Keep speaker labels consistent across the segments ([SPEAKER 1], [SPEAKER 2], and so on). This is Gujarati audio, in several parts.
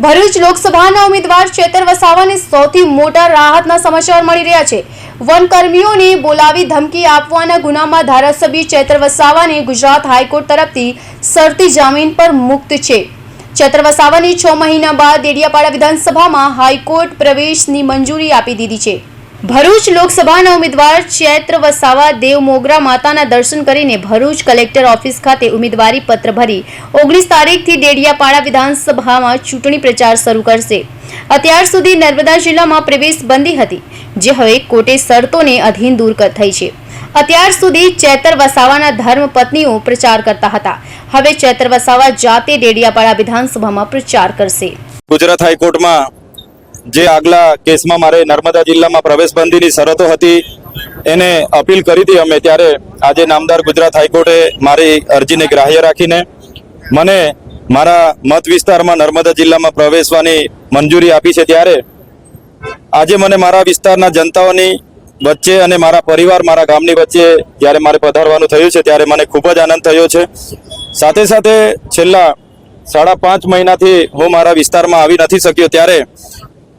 [SPEAKER 1] ભરૂચ લોકસભાના ઉમેદવાર ચેતર વસાવાને સૌથી મોટા રાહતના સમાચાર મળી રહ્યા છે. વનકર્મીઓને બોલાવી ધમકી આપવાના ગુનામાં ધારાસભ્ય ચેતર વસાવાને ગુજરાત હાઈકોર્ટ તરફથી શરતી જામીન પર મુક્ત છે. ચેતર વસાવાની છ મહિના બાદ દેડિયાપાડા વિધાનસભામાં હાઈકોર્ટ પ્રવેશની મંજૂરી આપી દીધી છે. ભરૂચ લોકસભાના ઉમેદવાર ચૈત્ર વસાવા દેવ મોગરા માતાના દર્શન કરીને ભરૂચ કલેક્ટર ઓફિસ ખાતે ઉમેદવારી પત્ર ભરી ઓગણીસ તારીખથી ડેડિયાપાડા વિધાનસભામાં ચૂંટણી પ્રચાર શરૂ કરશે. અત્યાર સુધી નર્મદા જિલ્લામાં પ્રવેશ બંધી હતી, જે હવે કોર્ટે શરતોને અધીન દૂર થઈ છે. અત્યાર સુધી ચેતર વસાવાના ધર્મ પત્નીઓ પ્રચાર કરતા હતા. હવે ચેતર વસાવા જાતે ડેડિયાપાડા વિધાનસભામાં પ્રચાર કરશે.
[SPEAKER 2] ગુજરાત હાઈકોર્ટમાં જે આગલા કેસમાં મારે નર્મદા જિલ્લામાં પ્રવેશબંધીની શરતો હતી, એને અપીલ કરી હતી અમે ત્યારે આજે નામદાર ગુજરાત હાઈકોર્ટે મારી અરજીને ગ્રાહ્ય રાખીને મને મારા મત વિસ્તારમાં નર્મદા જિલ્લામાં પ્રવેશવાની મંજૂરી આપી છે ત્યારે આજે મને મારા વિસ્તારના જનતાઓની વચ્ચે અને મારા પરિવાર મારા ગામની વચ્ચે જ્યારે મારે પધારવાનું થયું છે ત્યારે મને ખૂબ જ આનંદ થયો છે. સાથે સાથે છેલ્લા સાડા પાંચ મહિનાથી હું મારા વિસ્તારમાં આવી નથી શક્યો ત્યારે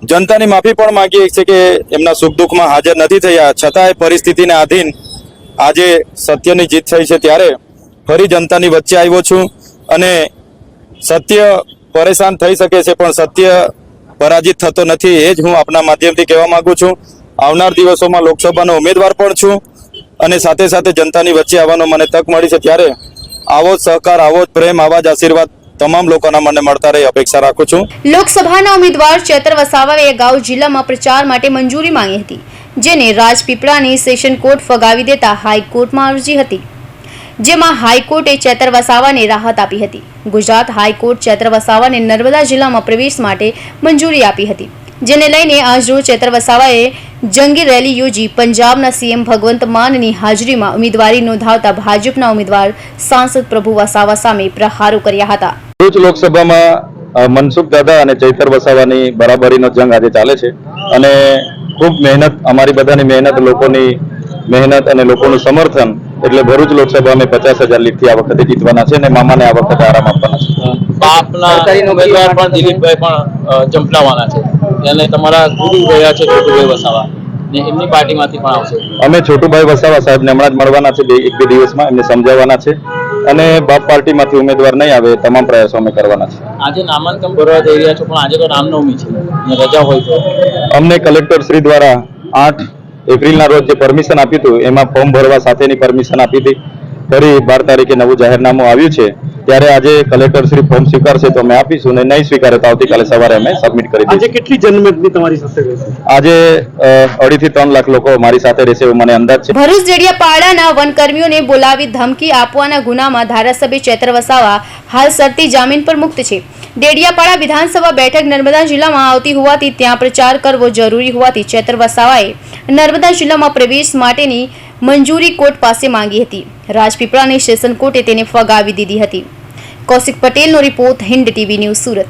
[SPEAKER 2] જનતાની માફી પણ માંગીએ છીએ કે એમના સુખ દુઃખમાં હાજર નથી થયા. છતાંય પરિસ્થિતિને આધીન આજે સત્યની જીત થઈ છે ત્યારે ફરી જનતાની વચ્ચે આવ્યો છું અને સત્ય પરેશાન થઈ શકે છે, પણ સત્ય પરાજિત થતો નથી એ જ હું આપના માધ્યમથી કહેવા માંગુ છું. આવનાર દિવસોમાં લોકસભાનો ઉમેદવાર પણ છું અને સાથે સાથે જનતાની વચ્ચે આવવાનો મને તક મળી છે. ત્યારે આવો જ સહકાર, આવો જ પ્રેમ, આવા જ આશીર્વાદ તમામ લોકોના મને મળતા રહી અપેક્ષા રાખું છું.
[SPEAKER 1] લોકસભાના ઉમેદવાર ચેતર વસાવાએ અગાઉ જિલ્લામાં પ્રચાર માટે મંજૂરી માંગી હતી, જેને રાજપીપળાની સેશન કોર્ટ ફગાવી દેતા હાઈકોર્ટમાં અરજી હતી. જેમાં હાઈકોર્ટે ચેતર વસાવાને રાહત આપી હતી. ગુજરાત હાઈકોર્ટ ચેતર વસાવાને નર્મદા જિલ્લામાં પ્રવેશ માટે મંજૂરી આપી હતી. જેને લઈને આજરોજ ચેતર વસાવાએ જંગી રેલી યોજી પંજાબના સીએમ ભગવંત માનની હાજરીમાં ઉમેદવારી નોંધાવતા ભાજપના ઉમેદવાર સાંસદ પ્રભુ વસાવા સામે પ્રહારો કર્યા હતા.
[SPEAKER 2] ભરૂચ લોકસભામાં મનસુખ દાદા અને ચૈતર વસાવાની બરાબરીનો જંગ આજે ચાલે છે. અને ખૂબ મહેનત અમારી બધાની મહેનત લોકોની મહેનત અને લોકોનું સમર્થન એટલે ભરૂચ લોકસભા અમે પચાસ હજાર લીટથી આ વખતે જીતવાના છે અને મામાને આ વખતે આરામ આપવાના છે.
[SPEAKER 3] આપના ઉમેદવાર પણ દિલીપભાઈ પણ ચંપલાવાના છે. અને તમારા ગુરુ રહ્યા છે છોટુભાઈ વસાવા ને એમની પાર્ટીમાંથી પણ આવશે.
[SPEAKER 2] અમે છોટુભાઈ વસાવા સાહેબને હમણાં જ મળવાના છે એક બે દિવસમાં એમને સમજાવવાના છે. અને બાપ પાર્ટીમાંથી ઉમેદવાર નહીં આવે તમામ પ્રયાસો અમે કરવાના છે.
[SPEAKER 3] આજે નામાંકન ભરવા જઈ રહ્યા છો પણ આજે તો રામનવમી છે રજા હોય તો.
[SPEAKER 2] અમને કલેક્ટર શ્રી દ્વારા આઠ એપ્રિલના રોજ જે પરમિશન આપ્યું હતું એમાં ફોર્મ ભરવા સાથેની પરમિશન આપી હતી. ફરી બાર તારીખે નવું જાહેરનામું આવ્યું છે. ત્યારે આજે કલેક્ટર શ્રી ફોર્મ સ્વીકારશે તો અમે આપીશું ને નહીં સ્વીકારે તો આવતીકાલે સવારે અમે સબમિટ કરી
[SPEAKER 4] આજે કેટલી જનમેદની તમારી સાથે
[SPEAKER 2] આજે અઢી થી ત્રણ લાખ લોકો મારી સાથે રહેશે એવું મને અંદાજ છે.
[SPEAKER 1] ભરૂચ દેડિયાપાડાના વનકર્મીઓને બોલાવી ધમકી આપવાના ગુનામાં ધારાસભ્ય ચેતર વસાવા હાલ સરતી જામીન પર મુક્ત છે. ડેડિયાપાડા વિધાનસભા બેઠક નર્મદા જિલ્લામાં આવતી હોવાથી ત્યાં પ્રચાર કરવો જરૂરી હોવાથી ચેતર વસાવાએ નર્મદા જિલ્લામાં પ્રવેશ માટેની મંજૂરી કોર્ટ પાસે માંગી હતી. રાજપીપળાની સેશન કોર્ટે તેને ફગાવી દીધી હતી. કૌશિક પટેલનો report Hind TV news Surat.